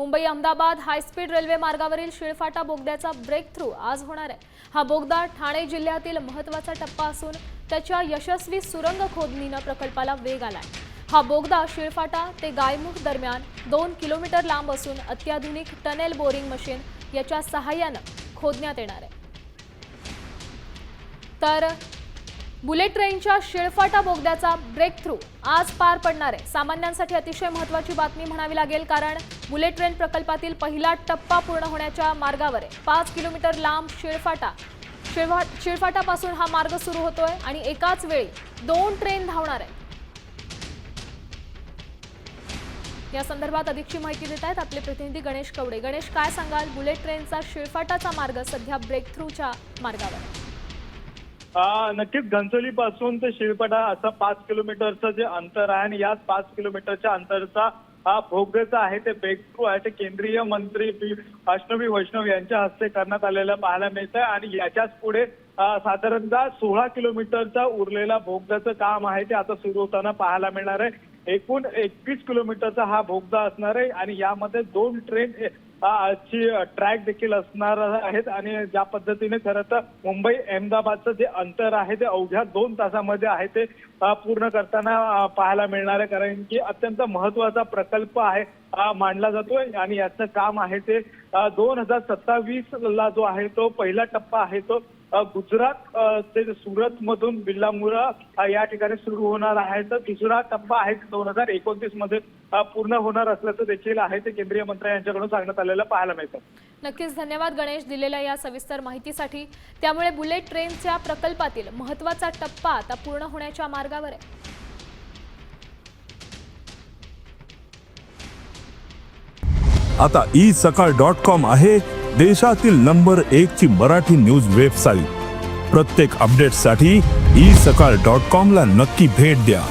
Mumbai Ahmedabad high speed railway मार्गावरील Shilphata बोगद्याचा break through आज होणार आहे. हा बोगदा ठाणे जिल्ह्यातील महत्त्वाचा टप्पा असून त्याच्या यशस्वी सुरंग खोदणीनं प्रकल्पाला वेग आलाय. हा बोगदा शिळफाटा ते गायमुख दरम्यान दोन किलोमीटर लांब असून अत्याधुनिक टनेल बोरिंग मशीन याच्या सहाय्यानं खोदण्यात येणार आहे. तर बुलेट ट्रेनच्या शिळफाटा बोगद्याचा ब्रेक थ्रू आज पार पडणार आहे. सामान्यांसाठी अतिशय महत्त्वाची बातमी म्हणावी लागेल कारण बुलेट ट्रेन प्रकल्पातील पहिला टप्पा पूर्ण होण्याच्या मार्गावर आहे. पाच किलोमीटर लांब शिळफाटा शिळफा शिळफाटापासून हा मार्ग सुरू होतोय आणि एकाच वेळी दोन ट्रेन धावणार आहे या संदर्भात अधिकची माहिती देत आहेत आपले प्रतिनिधी गणेश कवडे. गणेश काय सांगाल? बुलेट ट्रेनचा शिळफाटाचा मार्ग सध्या ब्रेक थ्रूच्या मार्गावर आहे. नक्कीच घनसोली पासून ते शिळपटा असं पाच किलोमीटरचं जे अंतर आहे आणि याच पाच किलोमीटरच्या अंतरचा हा भोगचा आहे ते ब्रेकथ्रू आहे. ते केंद्रीय मंत्री वैष्णवी वैष्णव यांच्या हस्ते करण्यात आलेलं पाहायला मिळत आहे आणि याच्याच पुढे साधारणतः सोळा किलोमीटरचा उरलेला भोगदाचं काम आहे ते आता सुरू होताना पाहायला मिळणार आहे. एकूण एकवीस किलोमीटरचा हा भोगदा असणार आहे आणि यामध्ये दोन ट्रेन ची ट्रॅक देखील असणार आहेत आणि ज्या पद्धतीने खरं तर मुंबई अहमदाबादचं जे अंतर आहे ते अवघ्या दोन तासामध्ये आहे ते पूर्ण करताना पाहायला मिळणार आहे. कारण की अत्यंत महत्त्वाचा प्रकल्प आहे मांडला जातोय आणि याचं काम आहे ते दोन हजार सत्तावीस ला जो आहे तो पहिला टप्पा आहे तो गुजरात ते सुरत मधून बिल्लामुरा या ठिकाणी सुरू होणार आहे. तर दुसरा टप्पा आहे दोन हजार एकोणतीसमध्ये पूर्ण होणार असल्याचं देखील आहे ते केंद्रीय मंत्री यांच्याकडून सांगण्यात आलेलं पाहायला मिळतं नक्कीच धन्यवाद गणेश दिलेल्या या सविस्तर माहितीसाठी. त्यामुळे बुलेट ट्रेनच्या प्रकल्पातील महत्त्वाचा टप्पा आता पूर्ण होण्याच्या मार्गावर आहे. आता ई सकाळ डॉट कॉम आहे देशातील नंबर एक ची मराठी न्यूज वेबसाईट. प्रत्येक अपडेटसाठी ई सकाळ डॉट कॉम ला नक्की भेट द्या.